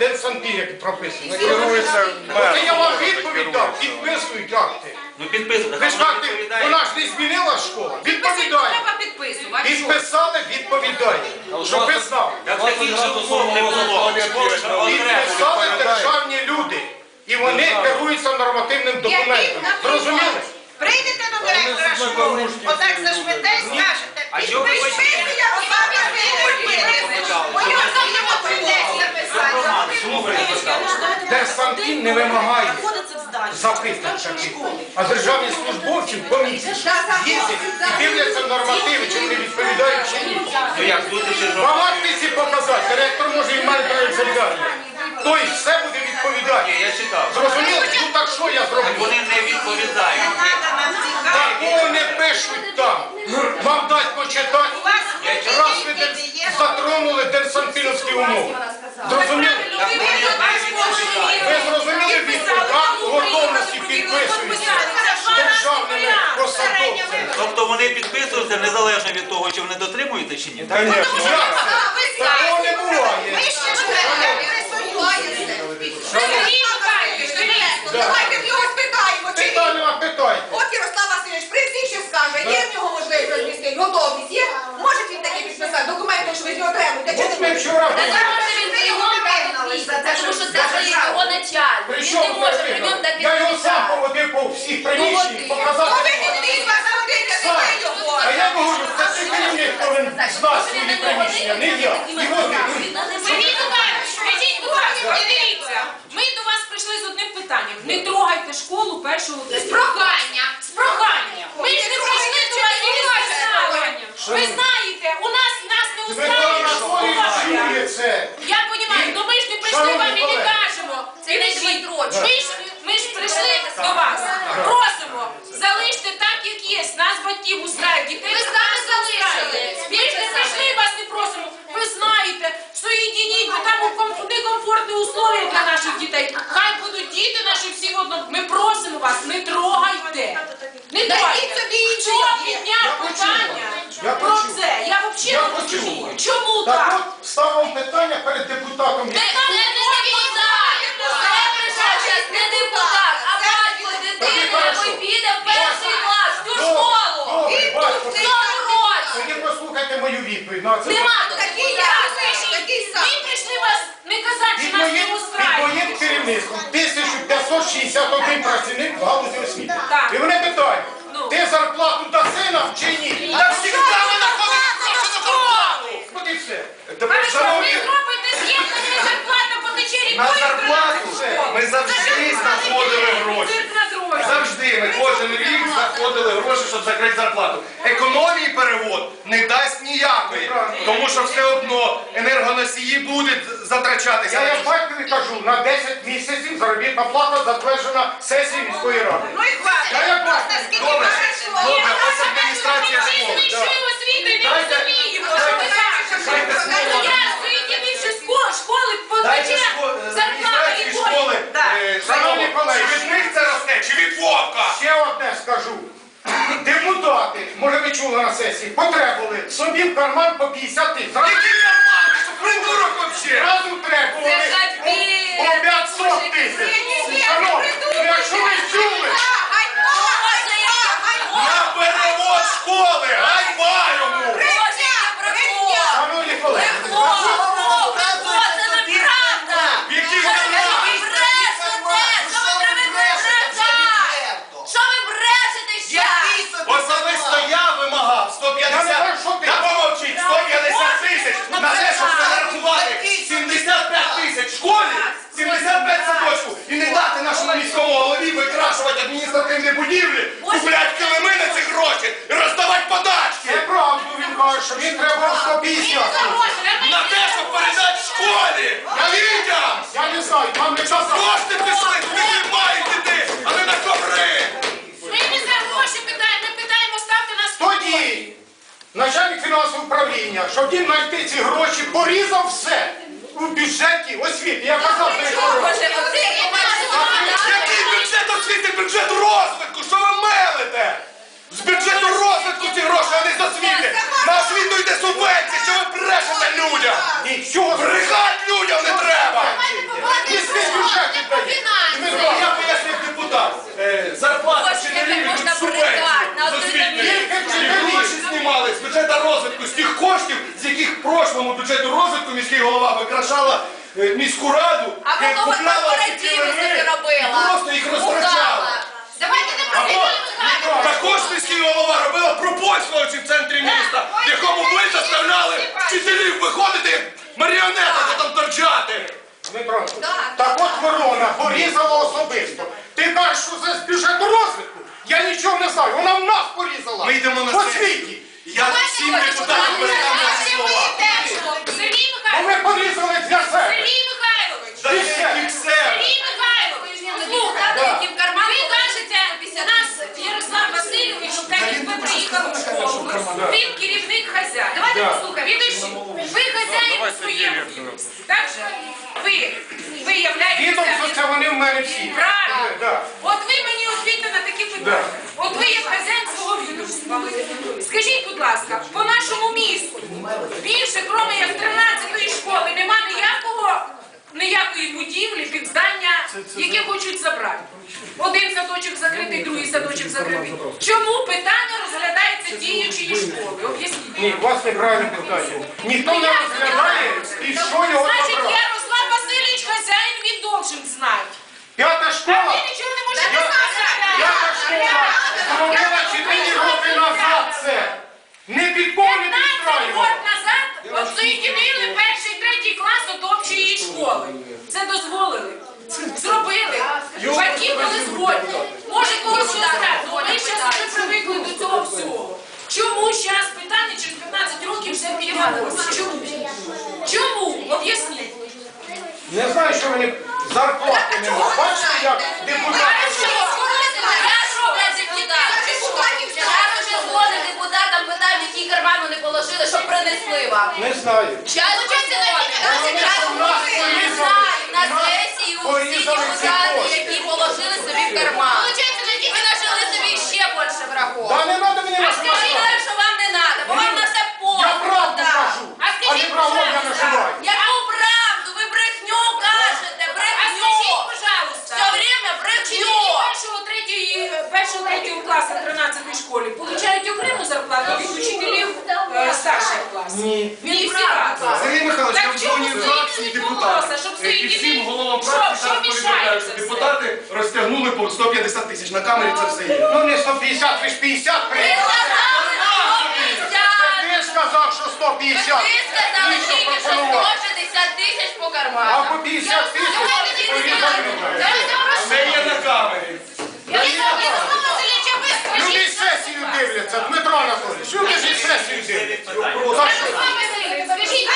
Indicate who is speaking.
Speaker 1: Денсанпін, як прописано.
Speaker 2: Керується
Speaker 1: От я вам відповідь дав, підписують акти.
Speaker 3: Ну підписуйте.
Speaker 1: Ви ж акти, вона ж не змінила школа. Відповідає.
Speaker 4: треба підписувати.
Speaker 1: Підписали, відповідає. Щоб ви знали. Підписали державні люди. І вони керуються нормативним документом. Зрозуміли?
Speaker 5: Прийдете до директора школи, отак і скажете, підпиши, я підписую. Бо я сам йому прийдеться писати.
Speaker 1: Держсанпін не вимагає запитань таких. А державні службовці в комісії їздять і дивляться нормативи, чи вони відповідають чи ні.
Speaker 3: Ну як,
Speaker 1: показати, директор може і має проєкт завдання. Тобто все буде відповідати.
Speaker 3: я читав.
Speaker 1: Зрозуміло? Ну так що я зроблю?
Speaker 3: Вони не відповідають.
Speaker 1: Такого не пишуть там. Вам дасть почитати. Раз ви де- затронули Денсанпіновські умови. Зрозуміли? Ви зрозуміли відповідь? Акт готовності підписується державними посадовцями.
Speaker 3: Тобто вони підписуються незалежно від того, чи вони дотримуються чи ні.
Speaker 1: Як це? Такого не буває.
Speaker 5: Ви ще ж
Speaker 4: Сергій Михайлович, дивіться.
Speaker 5: Давайте в нього спитаємо, чи.
Speaker 1: Питання питайте.
Speaker 5: От Ярослав Васильович прийде ще скаже, є в нього можливість розмістити, готовність є, може він таки підписати документи, що ви з нього требуєте, чи
Speaker 1: От ми
Speaker 5: не
Speaker 1: вчора
Speaker 5: Та зараз ви його вигнали
Speaker 6: Тому що це вже його начальник. Він не може при ньому так
Speaker 1: я його сам поводив по всіх приміщеннях,
Speaker 5: Ну
Speaker 1: показав.
Speaker 5: ви не дивіться, вас заводите, не ви його.
Speaker 1: А я говорю, це цей керівник повинен знати свої приміщення, не я. І от
Speaker 4: Сергій Михайлович, скажіть, будь ласка, дивіться. Ми до вас прийшли з одним питанням. Не трогайте школу першого
Speaker 5: З прохання.
Speaker 4: З проханням. Ми ж не прийшли до вас із проханням. Ви знаєте, у нас нас не
Speaker 1: ви там на
Speaker 4: устраиває
Speaker 1: школі
Speaker 4: школа.
Speaker 1: чує це.
Speaker 4: Я розумію, ну ми ж не прийшли
Speaker 1: Шановні
Speaker 4: вам і не
Speaker 1: колеги.
Speaker 4: кажемо.
Speaker 6: Це не Дмитро.
Speaker 4: Ми ж, ми ж прийшли до вас. Просимо, залиште так, як є. Нас батьків устрають, дітей
Speaker 6: Ви
Speaker 4: нас
Speaker 6: самі
Speaker 4: устрають.
Speaker 6: залишили.
Speaker 4: Ми ж не прийшли, вас не просимо. Ви знаєте, соєдініть, бо там ком- некомфортні условия для наших дітей. Хай будуть діти наші всі в одному. Ми просимо вас, не трогайте. Не
Speaker 5: Дайте
Speaker 4: трогайте.
Speaker 5: собі інші
Speaker 4: Хто
Speaker 5: є.
Speaker 4: підняв
Speaker 1: Я почув
Speaker 4: питання
Speaker 1: вас. Я
Speaker 4: про
Speaker 1: почув.
Speaker 4: це? Я
Speaker 1: Я
Speaker 4: взагалі не
Speaker 1: почув
Speaker 4: розумію.
Speaker 1: вас.
Speaker 4: Чому
Speaker 1: Так от ставимо питання перед депутатом.
Speaker 6: Не депутат. Це пришельець, не депутат, а батько дитини, який піде в перший клас, в ту школу.
Speaker 1: Добре, батько,
Speaker 6: В цьому році.
Speaker 1: тоді послухайте мою відповідь на це.
Speaker 6: Нема тут
Speaker 5: Такий
Speaker 6: депутата.
Speaker 5: я, такий сам.
Speaker 4: Ми прийшли вас не казати,
Speaker 1: Під
Speaker 4: що нас
Speaker 1: моїм,
Speaker 4: не
Speaker 1: під
Speaker 4: устраиває.
Speaker 1: моїм керівництвом 1561 працівник в галузі освіти.
Speaker 4: Так.
Speaker 1: І вони питають,
Speaker 4: Ну.
Speaker 1: ти зарплату даси нам чи ні? Так всі От і все.
Speaker 4: А ви
Speaker 1: Тепер,
Speaker 4: що, ви
Speaker 1: шановні,
Speaker 4: робите з'єднання зарплата по течері
Speaker 2: На зарплату ми завжди знаходили гроші. Завжди ми кожен рік знаходили гроші, щоб закрити зарплату. Економії перевод не дасть ніякої, тому що все одно енергоносії будуть затрачатися.
Speaker 1: я як батькові кажу, на 10 місяців заробітна плата затверджена сесією міської ради.
Speaker 5: Ну і хватить.
Speaker 1: Я як
Speaker 5: Просто скільки
Speaker 2: Добре,
Speaker 5: багато.
Speaker 2: добре, ось адміністрація
Speaker 4: Ми
Speaker 2: школи.
Speaker 4: знайшли освіту і не
Speaker 2: Дайте-
Speaker 4: розуміємо, що ви кажете.
Speaker 2: Дайте слово.
Speaker 4: Більше школи, школи
Speaker 2: Дайте шко-
Speaker 4: зарплата і
Speaker 2: адміністрації школи. Е,
Speaker 1: Шановні колеги,
Speaker 2: Чи від них це росте, чи від вовка?
Speaker 1: Ще одне скажу. Депутати, може ви чули на сесії, потребували собі в карман по 50 тисяч. Зразу-
Speaker 2: Який карман? Що, придурок вообще?
Speaker 1: Зразу требували
Speaker 6: Це
Speaker 1: по 500 тисяч. Шановні, ну якщо ви чули,
Speaker 2: На перевод школи! Ганьба йому!
Speaker 6: Боже, я брехня.
Speaker 1: шановні колеги,
Speaker 6: Брехло, брехло, брехло, це неправда.
Speaker 2: Який
Speaker 6: Ви
Speaker 2: канал?
Speaker 6: брешете, що ви брешете? Що ви брешете ще?
Speaker 2: Особисто я вимагав
Speaker 1: Я
Speaker 2: 150...
Speaker 1: не знаю, що ти.
Speaker 2: Та помовчіть, 150 тисяч на те, щоб це нарахувати 75 тисяч в школі, 75 садочку і не нашому міському голові викрашувати адміністративні будівлі, купляти килими на ці гроші і роздавати
Speaker 1: це
Speaker 2: подачки
Speaker 1: правду він каже, що він треба 150
Speaker 2: на те, щоб передати школі, дітям!
Speaker 1: Я не знаю, вам не час.
Speaker 2: Кошти пішли, куди ви маєте йти, а не на коври!
Speaker 4: Ми не за гроші питаємо, ми питаємо, ставте нас
Speaker 1: Тоді начальник фінансового управління, щоб він знайти ці гроші, порізав все у бюджеті освіти. Я казав директору.
Speaker 2: Виплатити бюджет розвитку, що ви мелите? З бюджету розвитку ці гроші, а не за освіти. На освіту йде субвенція, що ви брешете людям.
Speaker 1: Нічого
Speaker 2: брехати людям не треба. Я поясню депутат. Е, зарплата вчителів від субвенції. Тільки вчителі знімали з бюджету розвитку з тих коштів яких в прошлому бюджету розвитку міський голова викрашала е, міську раду,
Speaker 6: А потім
Speaker 2: купляла ці
Speaker 6: корпоративи робила.
Speaker 2: просто їх розтрачала.
Speaker 5: Давайте не про
Speaker 2: Або також міський голова робила пропольського в центрі міста, в якому ви заставляли вчителів виходити маріонеток там торчати.
Speaker 1: Дмитро, так от ворона порізала особисто. Ти кажеш, що це з бюджету розвитку? Я нічого не знаю, вона в нас порізала.
Speaker 2: Ми йдемо на
Speaker 1: По світі.
Speaker 2: Я всім депутатам передам ці слова.
Speaker 4: Сергій
Speaker 1: Бо ми
Speaker 4: Михайлович,
Speaker 1: порізали для себе.
Speaker 4: Сергій Михайлович,
Speaker 2: Дайте їх себе.
Speaker 4: Сергій Михайлович, слухайте,
Speaker 6: які в карман
Speaker 4: ви кажете, у нас Ярослав Васильович, так як ви приїхали в школу, він керівник хазяїн. Давайте послухаємо. Підожди. Ви хазяїн своєму так же? Ви, ви являєтеся...
Speaker 1: Відомство це вони в мене всі.
Speaker 4: Правильно.
Speaker 1: Да.
Speaker 4: От ви мені відповідьте на такі питання. От ви як хазяїн свого відомства. Скажіть, будь ласка, по нашому місту більше, кроме як
Speaker 1: Ні, у вас неправильне питання. Ніхто не розглядає, і що його
Speaker 4: Значить,
Speaker 1: я
Speaker 4: Ярослав Васильович хазяїн, він должен знати.
Speaker 1: П'ята школа.
Speaker 4: ви нічого не можете сказати.
Speaker 1: П'ята школа зробила 4 роки назад це. Не під повні
Speaker 4: 15
Speaker 1: підстраювала.
Speaker 4: років назад обсоєдинили перший, третій клас до общої школи. Це дозволили. Зробили. Батьки були згодні. Може когось щось так. Ну ми зараз вже привикли до цього всього. Чому зараз питання через 15 років вже піднялося? Чому? Чому? Об'ясніть.
Speaker 1: Не знаю, що мені зарплати нема. Бачите, як депутати.
Speaker 6: Депутатам, питав, які карман вони положили, щоб принесли вам.
Speaker 1: Не знаю.
Speaker 6: Час на сесію всі депутати, які положили собі в карман.
Speaker 2: Сергій Михайлович,
Speaker 4: там чому зоні
Speaker 2: фракції
Speaker 4: депутати.
Speaker 2: І
Speaker 4: е,
Speaker 2: всім головам фракції зараз
Speaker 4: повідомляють,
Speaker 2: депутати розтягнули по 150 тисяч. На камері це все є.
Speaker 1: Ну не 150, ви ж 50 прийняли.
Speaker 6: Ти
Speaker 1: сказав, що
Speaker 6: 150.
Speaker 1: Ти що пропонував?
Speaker 6: Або 50
Speaker 1: тисяч. Повідомляю.
Speaker 6: Це є
Speaker 1: на
Speaker 6: камері дивляться? Дмитро
Speaker 1: Анатолійович,
Speaker 6: люди
Speaker 1: ж і
Speaker 4: сесію дивляться. Скажіть,